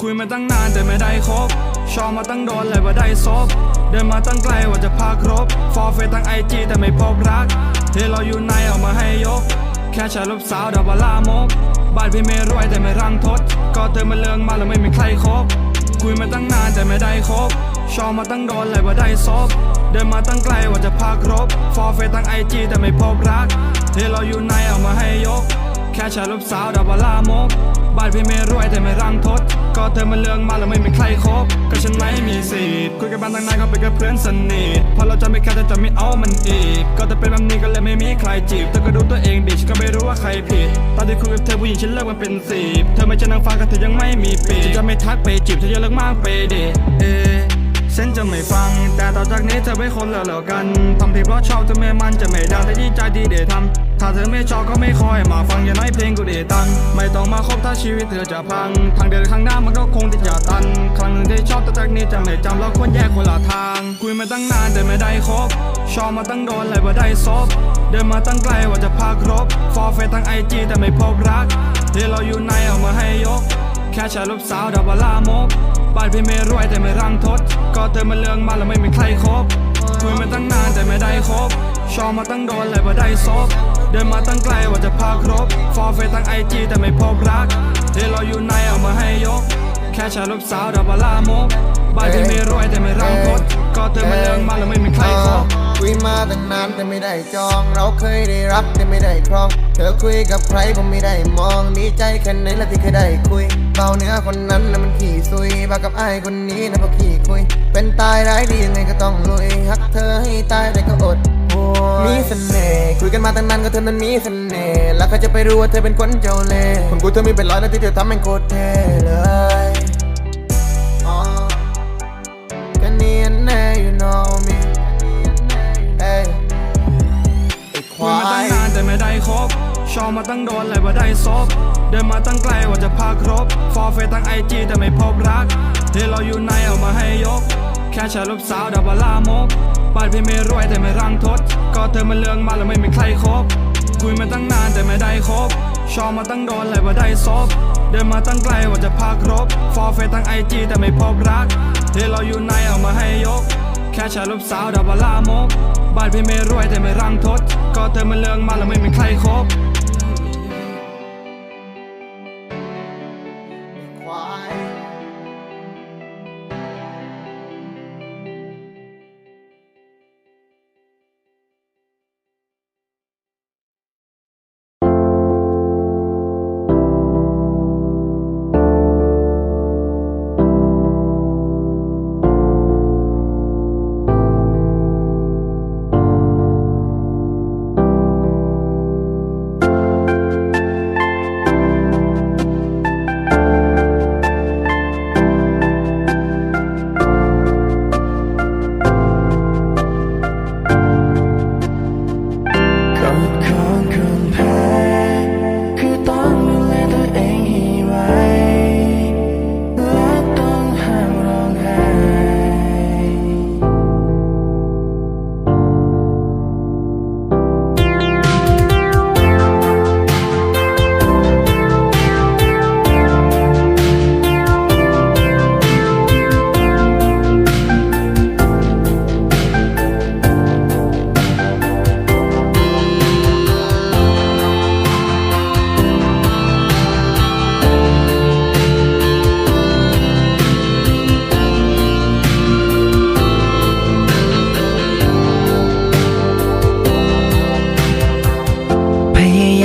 คุยมาตั้งนานแต่ไม่ได้คบชอบมาตั้งโดนเลยว่าได้ซบ เดินมาตั้งไกลว่าจะพาครบ ฟอร์เฟตั้งไอจีแต่ไม่พบรัก เฮ้เราอยู่ในออกมาให้ยก แค่ชายรูปสาวดอกบาลามกบ้านพี่ไม่รวยแต่ไม่รังทด ก็เธอมาเลืองมาแล้วไม่มีใครคบ คุยมาตั้งนานแต่ไม่ได้คบ ชอบมาตั้งโดนเลยว่าได้ซบ เดินมาตั้งไกลว่าจะพาครบ ฟอร์เฟตั้งไอจีแต่ไม่พบรัก เฮ้เราอยู่ในออกมาให้ยก แค่ชายรูปสาวดอกบาลามก บ้านพี่ไม่รวยแต่ไม่รังทด ก็เธอมาเลืองมาแล้วไม่มีใครคบ ก็ฉันไม่มีสิทธิ์คุยกับบ้านตั้งนานก็เป็นแค่เพื่อนสนิทพอเราจะไม่แค่แต่จะไม่เอามันอีก ก็จะเป็นแบบนี้ก็เลยไม่มีใครจีบเธอก็ดูตัวเองดิฉันก็ไม่รู้ว่าใครผิด ตอนที่คุยกับเธอผู้หญิงฉันเลิกมันเป็นสิบเธอไม่ใช่นางฟ้าก็เธอยังไม่มีปีกฉันจะไม่ทักไปจีบเธอจะเลิกมากไปเดะเอฉันจะไม่ฟัง แต่ต่อจากนี้เธอไม่คนละแล้วกันทำผิดเพราะชอบเธอไม่มันจะไม่ดังแต่ดีใจดีเดทำ ถ้าเธอไม่ชอบก็ไม่คอยมาฟังอย่าน้อยเพลงกูเดตังไม่ต้องมาคบถ้าชีวิตเธอจะพัง ทางเดินข้างหน้ามันก็คงที่จะตัน ครั้งหนึ่งที่ชอบแต่จากนี้จะไม่จำเราควรแยกคนละทาง คุยมาตั้งนานแต่ไม่ได้คบ ชอบมาตั้งโดนเลยว่าได้ซบ เดินมาตั้งไกลว่าจะพาครบ ฟอร์เฟตั้งไอจีแต่ไม่พบรักเฮ้เราอยู่ในออกมาให้ยก แค่ชายรูปสาวดอกบลามกบ้านพี่ไม่รวยแต่ไม่รังทด ก็เธอมาเลืองมาแล้วไม่มีใครคบคุยมาตั้งนานแต่ไม่ได้คบ ชอบมาตั้งโดนเลยว่าได้ซบ เดินมาตั้งไกลว่าจะพาครบ ฟอร์เฟตั้งไอจีแต่ไม่พบรักเฮ้เราอยู่ในออกมาให้ยก แค่ชายรูปสาวดอกบลามกบ้านพี่ไม่รวยแต่ไม่รังทดก็เธอมาเลืองมาแล้วไม่มีใครคบคุยมาตั้งนานแต่ไม่ได้จอง เราเคยได้รักแต่ไม่ได้ครอง เธอคุยกับใครผมไม่ได้มองดีใจแค่ไหนละที่เคยได้คุย เบาเนื้อคนนั้นนะมันขี้ซุยบากับไอ้คนนี้นะพอขี้คุย เป็นตายร้ายดียังไงก็ต้องลุยฮักเธอให้ตายแต่ก็อด มีเสน่ห์คุยกันมาตั้งนานก็เธอนั้นมีเสน่ห์แล้วใครจะไปรู้ว่าเธอเป็นคนเจ้าเล่ห์คนกูเธอมีเป็นร้อยนะที่เธอทำแม่งโคตรเท่เลยกันเนียนแน่ you know me เอ้ยไอ้คคุยมาตั้งนานแต่ไม่ได้คบชอบมาตั้งโดนเลยว่าได้ซบเดินมาตั้งไกลว่าจะพาครบ ฟอร์เฟตั้งไอจีแต่ไม่พบรักเฮ้เราอยู่ในออกมาให้ยก แค่แชายรูปสาวดอกบลามก บ้านพี่ไม่รวยแต่ไม่รังทด ก็เธอมาเลืองมาแล้วไม่มีใครคบคุยมาตั้งนานแต่ไม่ได้คบชอบมาตั้งโดนเลยว่าได้ซบเดินมาตั้งไกลว่าจะพาครบ ฟอร์เฟตั้งไอจีแต่ไม่พบรักที่เราอยู่ในเอามาให้ยก แค่ชายรูปสาวดอกบาลามกบ้านพี่ไม่รวยแต่ไม่รังทด ก็เธอมาเลืองมาแล้วไม่มีใครคบ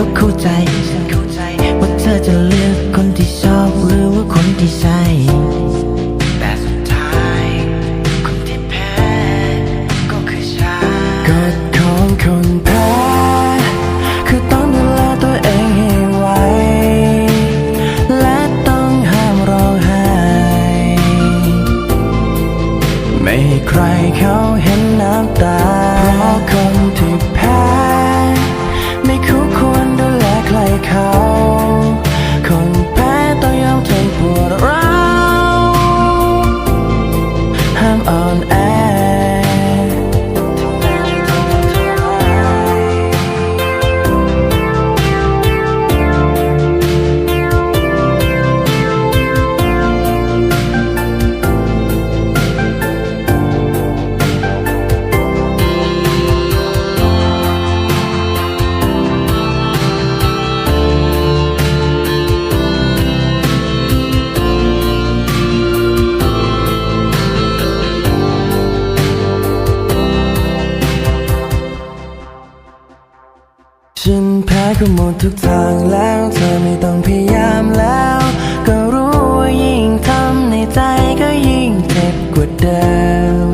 ก็เข้าใจว่าเธอจะเลือกคนที่ชอบหรือว่าคนที่ใช่แต่สุดท้ายคนที่แพ้ก็คือฉันกฎของคนแพ้คือต้องดูแลตัวเองให้ไวและต้องห้ามร้องไห้ไม่ใใครเขาเห็นน้ำตา ก็หมดทุกทางแล้ว เธอไม่ต้องพยายามแล้ว ก็รู้ว่ายิ่งทำในใจก็ยิ่งเจ็บกว่าเดิม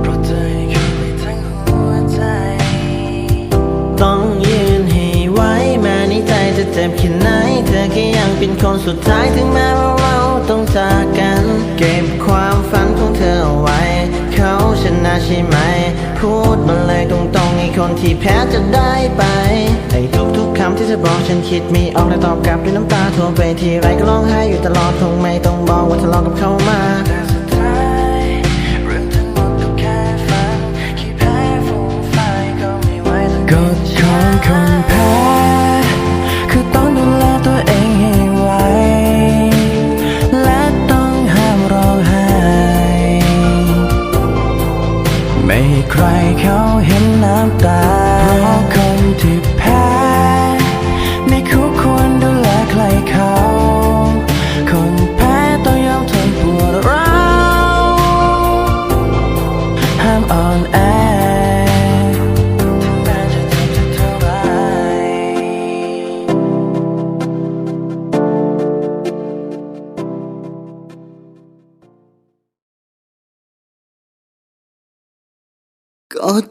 เพราะเธอเข้าไปทั้งหัวใจ ต้องยืนให้ไหวแม้ในใจจะเจ็บแค่ไหน เธอก็ยังเป็นคนสุดท้ายถึงแม้ว่าเราต้องจากกัน เก็บความฝันของเธอเอาไว้ เขาชนะใช่ไหม พูดมา คนที่แพ้จะได้ไปไอ้ทุกๆคำที่เธอบอกฉันคิดไม่ออกและตอบกลับด้วยน้ำตาท่วมไปทีไรก็ร้องไห้อยู่ตลอดคงไม่ต้องบอกว่าทะเลาะกับเขามา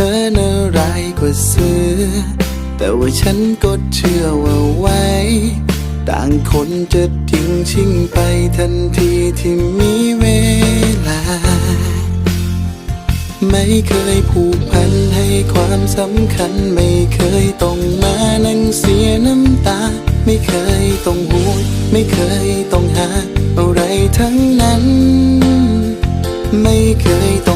ธอน่าร้ายกว่าเสือ แต่ว่าฉันก็เชื่อว่าไว้ ต่างคนจะทิ้งชิงไปทันทีที่มีเวลา ไม่เคยผูกพันให้ความสำคัญ ไม่เคยต้องมานั่งเสียน้ำตา ไม่เคยต้องห่วงไม่เคยต้องหา อะไรทั้งนั้น ไม่เคยต้อง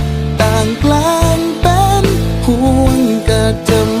ก็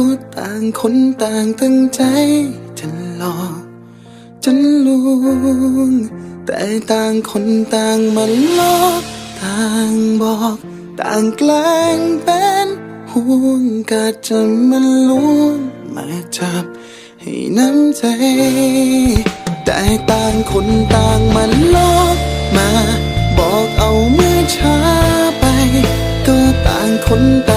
พูต่างคนต่างตั้งใจจะหลอกจนลวง แต่ต่างคนต่างมันลอกต่างบอก ต่างแกล้งเป็นห่วงก็จะมันลวงมาจับให้น้ำใจ แต่ต่างคนต่างมันลอกมา บอกเอาเมื่อช้าไป ก็ต่างคนต่าง